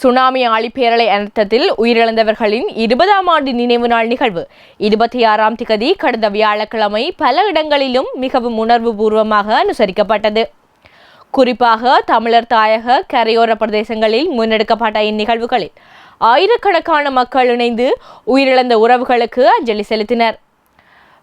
Tsunami ஆழிப்பேரலை அனர்த்தத்தில் உயிரிழந்தவர்களின் இருபதாம் ஆண்டு நினைவு நாள் நிகழ்வு. இருபத்தி ஆறாம் திகதி கடந்த வியாழக்கிழமை பல இடங்களிலும் மிகவும் உணர்வு பூர்வமாக அனுசரிக்கப்பட்டது. குறிப்பாக தமிழர் தாயக கரையோர பிரதேசங்களில் முன்னெடுக்கப்பட்ட இந்நிகழ்வுகளில் ஆயிரக்கணக்கான மக்கள் இணைந்து உயிரிழந்த உறவுகளுக்கு அஞ்சலி செலுத்தினர்.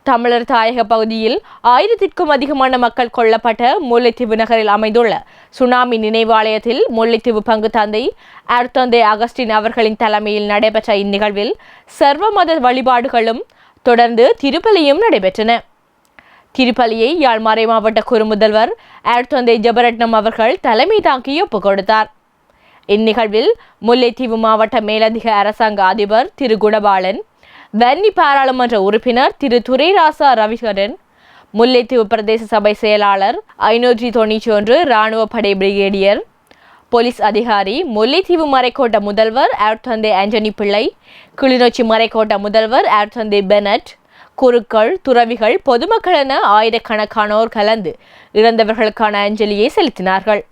தமிழர் தாயக பகுதியில் ஆயிரத்திற்கும் அதிகமான மக்கள் கொல்லப்பட்ட முல்லைத்தீவு நகரில் அமைந்துள்ள சுனாமி நினைவாலயத்தில் முல்லைத்தீவு பங்கு தந்தை அர்த்தந்தே அகஸ்டின் அவர்களின் தலைமையில் நடைபெற்ற இந்நிகழ்வில் சர்வ மத வழிபாடுகளும் தொடர்ந்து திருப்பலியும் நடைபெற்றன. திருப்பலியை யாழ் மறை மாவட்ட குறுமுதல்வர் அர்த்தந்தே ஜபரட்னம் அவர்கள் தலைமை தாங்கி ஒப்புக் கொடுத்தார். இந்நிகழ்வில் முல்லைத்தீவு மாவட்ட மேலதிக அரசாங்க அதிபர் திரு குணபாலன் வன்னி பாராளுமன்ற உறுப்பினர் திரு துரைராசா ரவிகரன் முல்லைத்தீவு பிரதேச சபை செயலாளர் ஐநூற்றி தொண்ணூற்றி ஒன்று இராணுவ படை பிரிகேடியர் போலீஸ் அதிகாரி முல்லைத்தீவு மறைக்கோட்ட முதல்வர் ஆர்த்தந்தை ஆண்டனி பிள்ளை கிளிநொச்சி மறைக்கோட்ட முதல்வர் ஆர்த்தந்தை பெனட் குருக்கள் துறவிகள் பொதுமக்கள் என ஆயிரக்கணக்கானோர் கலந்து இறந்தவர்களுக்கான அஞ்சலியை செலுத்தினார்கள்.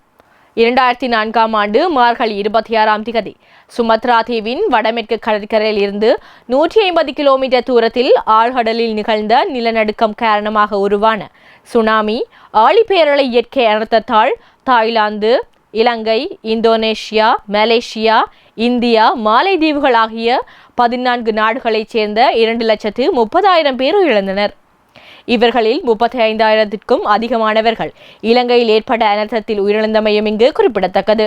இரண்டாயிரத்தி நான்காம் ஆண்டு மார்கழி இருபத்தி ஆறாம் திகதி. சுமத்ரா தீவின் வடமேற்கு கடற்கரையில் இருந்து நூற்றி ஐம்பது கிலோமீட்டர் தூரத்தில் ஆழ்கடலில் நிகழ்ந்த நிலநடுக்கம் காரணமாக உருவான சுனாமி ஆழிப்பேரலை இயற்கை அனர்த்தத்தால் Thailand Ilangai Indonesia Malaysia India மாலைதீவுகள் ஆகிய பதினான்கு நாடுகளைச் சேர்ந்த இரண்டு லட்சத்து முப்பதாயிரம் பேர் இழந்தனர். இவர்களில் முப்பத்தி ஐந்தாயிரத்திற்கும் அதிகமானவர்கள். இலங்கையில் ஏற்பட்ட அனர்த்தத்தில் உயிரிழந்தமையும் இங்கு குறிப்பிடத்தக்கது.